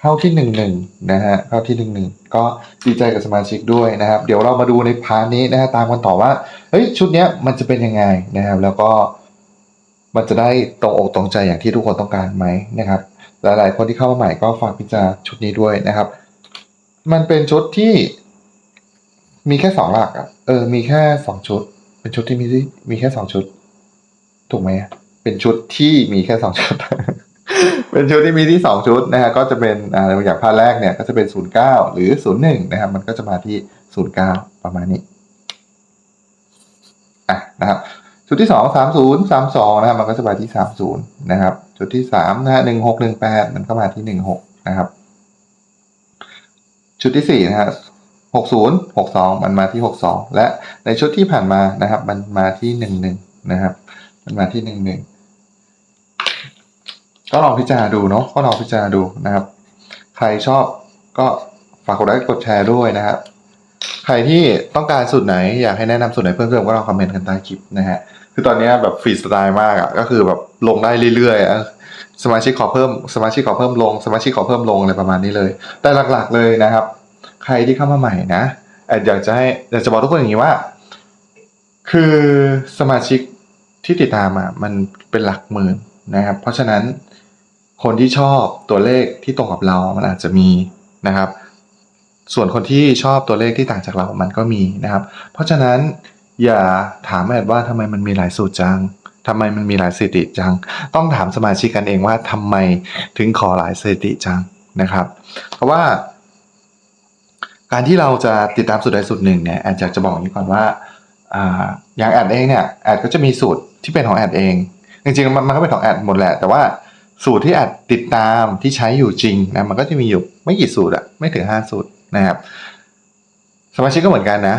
เข้าที่หนึ่งหนึ่งนะฮะเข้าที่หนึ่งหนึ่งก็ดีใจกับสมาชิกด้วยนะครับ เดี๋ยวเรามาดูในพาร์ทนี้นะฮะตามกันต่อว่าเฮ้ยชุดเนี้ยมันจะเป็นยังไงนะครับ แล้วก็มันจะได้ตรงอกตรงใจอย่างที่ทุกคนต้องการไหมนะครับ หลาย ๆ คนที่เข้ามาใหม่ก็ฝากพิจารณาชุดนี้ด้วยนะครับ มันเป็นชุดที่มีแค่สองหลักอะเออมีแค่สองชุด เป็นชุดที่มีมีแค่สองชุด ถูกไหมเป็นชุดที่มีแค่สองชุด เป็นชุดที่มีที่สองชุดนะฮะก็จะเป็นอ่าอย่างภาแรกเนี่ยก็จะเป็นศูนย์เก้าหรือศูนย์หนึ่งนะครับ มันก็จะมาที่ศูนย์เก้าประมาณนี้อะนะครับชุดที่สองสามศูนย์สามสองนะครับมันก็จะมาที่สามศูนย์นะครับ ชุดที่สามนะฮะหนึ่งหกหนึ่งแปดมันก็มาที่หนึ่งหกนะครับ ชุดที่สี่นะฮะหกศูนย์หกสองมันมาที่หกสองและในชุดที่ผ่านมานะครับ มันมาที่หนึ่งหนึ่งนะครับ มันมาที่หนึ่งหนึ่ง ก็ลองพิจารณาดูเนาะก็ลองพิจารณาดูนะครับ ใครชอบก็ฝากกดไลค์กดแชร์ด้วยนะครับ ใครที่ต้องการสูตรไหนอยากให้แนะนำสูตรไหนเพิ่มเติมก็ลองคอมเมนต์กันใต้คลิปนะฮะคือตอนนี้แบบฟรีสไตล์มากอะ่ะก็คือแบบลงได้เรื่อยๆอะสมาชิกขอเพิ่มสมาชิกขอเพิ่มลง สมาชิกขอเพิ่มลงอะไรประมาณนี้เลย แต่หลักๆเลยนะครับ ใครที่เข้ามาใหม่นะแอดอยากจะให้อยากจะบอกทุกคนอย่างนี้ว่า คือสมาชิกที่ติดตามอะมันเป็นหลักหมื่นนะครับ เพราะฉะนั้น คนที่ชอบตัวเลขที่ตรงกับเรา มันอาจจะมีนะครับ ส่วนคนที่ชอบตัวเลขที่ต่างจากเรา มันก็มีนะครับ เพราะฉะนั้นอย่าถามแอดว่าทำไมมันมีหลายสูตรจังทำไมมันมีหลายสถิติจัง ต้องถามสมาชิกกันเองว่าทำไมถึงขอหลายสถิติจังนะครับ เพราะว่า การที่เราจะติดตามสูตรใดสูตรหนึ่งเนี่ยแอดอยากจะบอกนี้ก่อนว่าอย่างแอดเองเนี่ยแอดก็จะมีสูตรที่เป็นของแอดเอง จริงๆมันก็เป็นของแอดหมดแหละ แต่ว่า สูตรที่แอดติดตามที่ใช้อยู่จริงนะมันก็จะมีอยู่ไม่กี่สูตรอะไม่ถึงห้าสูตรนะครับ สมาชิกก็เหมือนกันนะ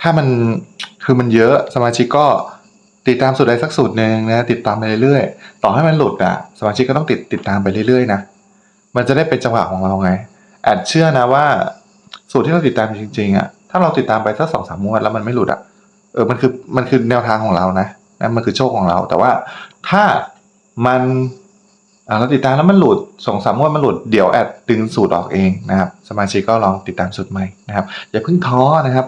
ถ้ามันคือมันเยอะสมาชิกก็ติดตามสูตรใดสักสูตรหนึ่งนะติดตามไปเรื่อยๆ ต่อให้มันหลุดอะสมาชิกก็ต้องติดติดตามไปเรื่อยๆนะมันจะได้เป็นจังหวะของเราไงแอดเชื่อนะว่า สูตรที่เราติดตามจริงๆอะถ้าเราติดตามไปสักสองสามงวดแล้วมันไม่หลุดอะเออมันคือมันคือแนวทางของเรานะนะมันคือโชคของเรา แต่ว่าถ้ามัน เราติดตามแล้วมันหลุดสองสามงวดมันหลุดเดี๋ยวแอดดึงสูตรออกเองนะครับ สมาชิกก็ลองติดตามสูตรใหม่นะครับ อย่าเพิ่งท้อนะครับ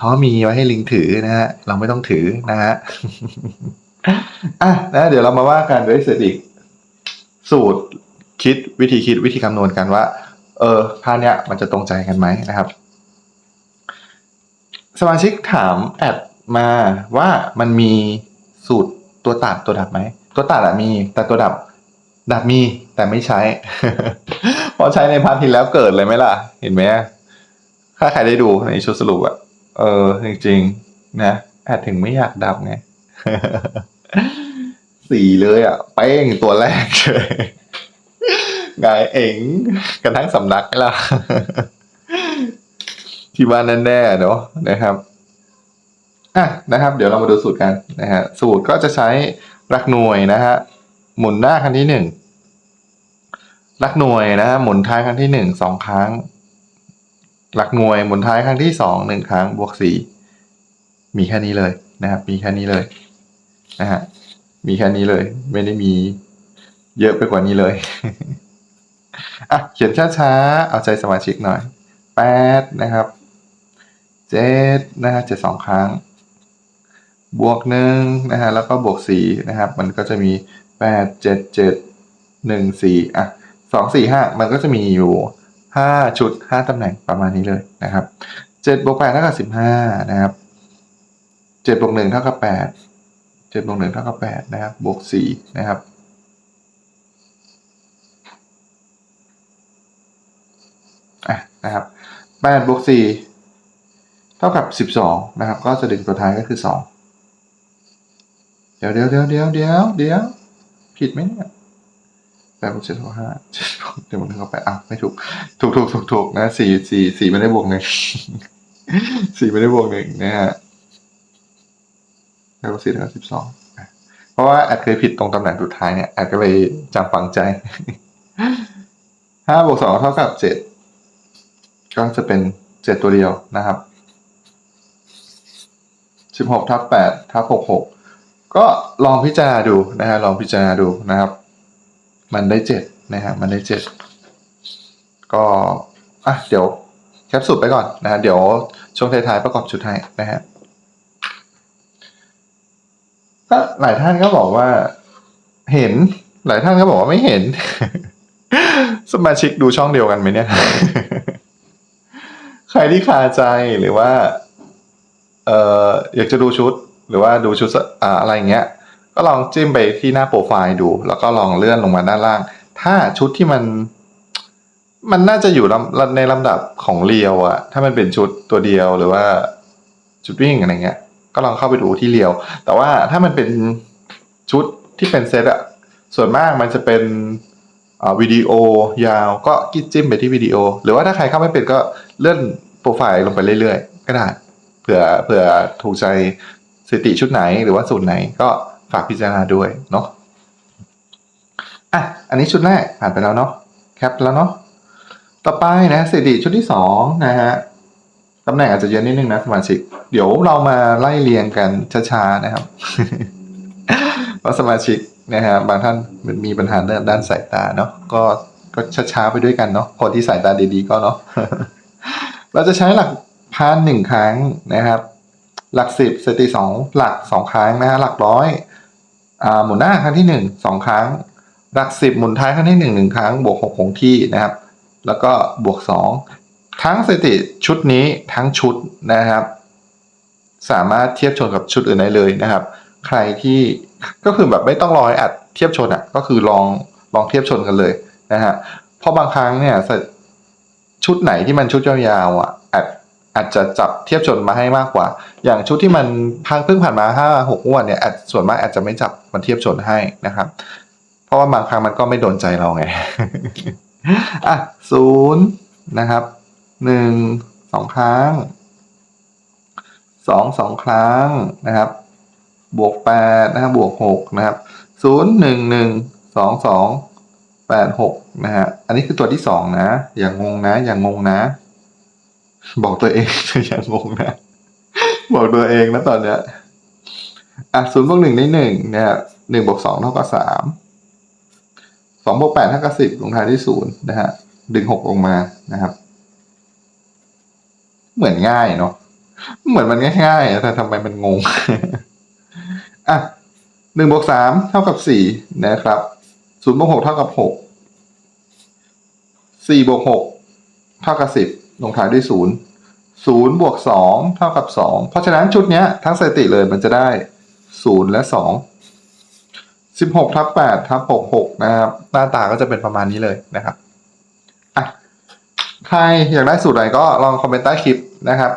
ท้อมีไว้ให้ลิงถือนะฮะเราไม่ต้องถือนะฮะอะนะเดี๋ยวเรามาว่ากันด้วยสถิติสูตรคิดวิธีคิดวิธีคำนวณกันว่า เออพาเนี้ยมันจะตรงใจกันไหมนะครับ สมาชิกถามแอดมาว่ามันมีสูตรตัวตัดตัวดับไหมตัวตัดอะมีแต่ตัวดับ ดับมีแต่ไม่ใช้ เพราะใช้ในพาร์ทที่แล้วเกิดเลยไหมล่ะ เห็นไหมถ้าใครได้ดูในชุดสรุปอะเออ จริงๆ นะแอดถึงไม่อยากดับไงสี่เลยอะเป้งตัวแรกเลยไงเอ๋งกันทั้งสำนักล่ะ ที่บ้านแน่ๆเนาะนะครับอะนะครับ เดี๋ยวเรามาดูสูตรกันนะฮะสูตรก็จะใช้หลักหน่วยนะฮะ หมุนหน้าครั้งที่หนึ่งหลักหน่วยนะฮะหมุนท้ายครั้งที่หนึ่งสองครั้ง หลักหน่วยหมุนท้ายครั้งที่สองหนึ่งครั้งบวกสี่มีแค่นี้เลยนะครับ มีแค่นี้เลยนะฮะมีแค่นี้เลย ไม่ได้มีเยอะไปกว่านี้เลยอะเขียนช้าๆเอาใจสมาชิกหน่อยแปดนะครับเจ็ดนะฮะเจ็ดสองครั้ง บวกหนึ่งนะฮะแล้วก็บวกสี่นะครับ มันก็จะมี แปดเจ็ดเจ็ดหนึ่งสี่อะสองสี่ห้ามันก็จะมีอยู่ห้าชุดห้าตำแหน่งประมาณนี้เลยนะครับเจ็ดบวกแปดเท่ากับสิบห้านะครับเจ็ดบวกหนึ่งเท่ากับแปดเจ็ดบวกหนึ่งเท่ากับแปดนะครับบวกสี่นะครับอะนะครับแปดบวกสี่เท่ากับสิบสองนะครับ ก็จะดึงตัวท้ายก็คือสองเดี๋ยวเดี๋ยวเดี๋ยวเดี๋ยวเดี๋ยวเดี๋ยว ผิดไหมเนี่ยแปดบวกเจ็ดเท่ากับห้าเจ็ดบวกเจ็ดบวกหนึ่งเท่ากับแปดอะไม่ถูก ถูกถูกถูกถูกนะสี่สี่สี่ไม่ได้บวกหนึ่งสี่ไม่ได้บวกหนึ่งนะฮะแปดบวกสี่เท่ากับสิบสองเพราะว่าแอดเคยผิดตรงตำแหน่งสุดท้ายเนี่ยแอดก็เลยจำฝังใจห้าบวกสองเท่ากับเจ็ดก็จะเป็นเจ็ดตัวเดียวนะครับสิบหกทับแปดทับหกหก ก็ลองพิจารณาดูนะฮะลองพิจารณาดูนะครับ มันได้เจ็ดนะฮะมันได้เจ็ดก็อะเดี๋ยวแคปสูตรไปก่อนนะฮะเดี๋ยวช่วงท้ายๆประกอบชุดให้นะฮะก็หลายท่านก็บอกว่าเห็นหลายท่านก็บอกว่าไม่เห็น สมาชิกดูช่องเดียวกันไหมเนี่ย ใครที่คาใจหรือว่า เอ่ออยากจะดูชุด หรือว่าดูชุดออะไรเงี้ย ก็ลองจิ้มไปที่หน้าโปรไฟล์ดู แล้วก็ลองเลื่อนลงมาด้านล่าง ถ้าชุดที่มัน มันน่าจะอยู่ในลำดับของเรียวอะถ้ามันเป็นชุดตัวเดียวหรือว่าชุดวิ่งอะไรเงี้ย ก็ลองเข้าไปดูที่เรียว แต่ว่าถ้ามันเป็นชุดที่เป็นเซตอะส่วนมากมันจะเป็นวิดีโอยาวก็กิ๊จิ้มไปที่วิดีโอ หรือว่าถ้าใครเข้าไม่เป็นก็เลื่อนโปรไฟล์ลงไปเรื่อยๆ ก็ได้ เผื่อเผื่อถูกใจ สติชุดไหนหรือว่าสูตรไหนก็ฝากพิจารณาด้วยเนาะอะอันนี้ชุดแรกผ่านไปแล้วเนาะแคปแล้วเนาะต่อไปนะสถิติชุดที่สองนะฮะตำแหน่งอาจจะเยอะนิดนึงนะสมาชิก เดี๋ยวเรามาไล่เรียงกันช้าๆนะครับว่าสมาชิกนะฮะบางท่านมันมีปัญหาเรื่องด้านสายตาเนาะก็ก็ช้าๆไปด้วยกันเนาะคนที่สายตาดีๆก็เนาะเราจะใช้หลักพันหนึ่งครั้งนะครับ หลักสิบสติสองหลักสองครั้งนะฮะหลักร้อยอ่าหมุนหน้าครั้งที่หนึ่งสองครั้ง หลักสิบหมุนท้ายครั้งที่หนึ่งหนึ่งครั้งบวกหกคงที่นะครับ แล้วก็บวกสองทั้งสติชุดนี้ทั้งชุดนะครับ สามารถเทียบชนกับชุดอื่นได้เลยนะครับ ใครที่ก็คือแบบไม่ต้องรอให้อัดเทียบชนอะก็คือลองลองเทียบชนกันเลยนะฮะเพราะบางครั้งเนี่ยชุดไหนที่มันชุดยาวๆอะอาจ อาจจะจับเทียบชนมาให้มากกว่า อย่างชุดที่มันพังเพิ่งผ่านมาห้าหกงวดเนี่ยอาจส่วนมากอาจจะไม่จับมันเทียบชนให้นะครับ เพราะว่าบางครั้งมันก็ไม่โดนใจเราไงอะศูนย์นะครับหนึ่งสองครั้งสองสองครั้งนะครับ บวกแปดนะครับบวกหกนะครับศูนย์หนึ่งหนึ่งสองสองแปดหกนะฮะอันนี้คือตัวที่สองนะ อย่างงงนะ อย่างงงนะ บอกตัวเองอย่างงงนะบอกตัวเองนะตอนเนี้ยอะศูนย์บวกหนึ่งได้หนึ่งเนี่ยหนึ่งบวกสองเท่ากับสามสองบวกแปดเท่ากับสิบลงท้ายที่ศูนย์นะฮะดึงหกลงมานะครับ เหมือนง่ายเนาะเหมือนมันง่ายๆแต่ทำไมมันงงอะหนึ่งบวกสามเท่ากับสี่นะครับศูนย์บวกหกเท่ากับหกสี่บวกหกเท่ากับสิบ ลงท้ายด้วยศูนย์ศูนย์บวกสองเท่ากับสองเพราะฉะนั้นชุดนี้ทั้งสถิติเลยมันจะได้ศูนย์และสองสิบหกทับแปดทับหกหกนะครับ หน้าตาก็จะเป็นประมาณนี้เลยนะครับอะใครอยากได้สูตรไหนก็ลองคอมเมนต์ใต้คลิปนะครับ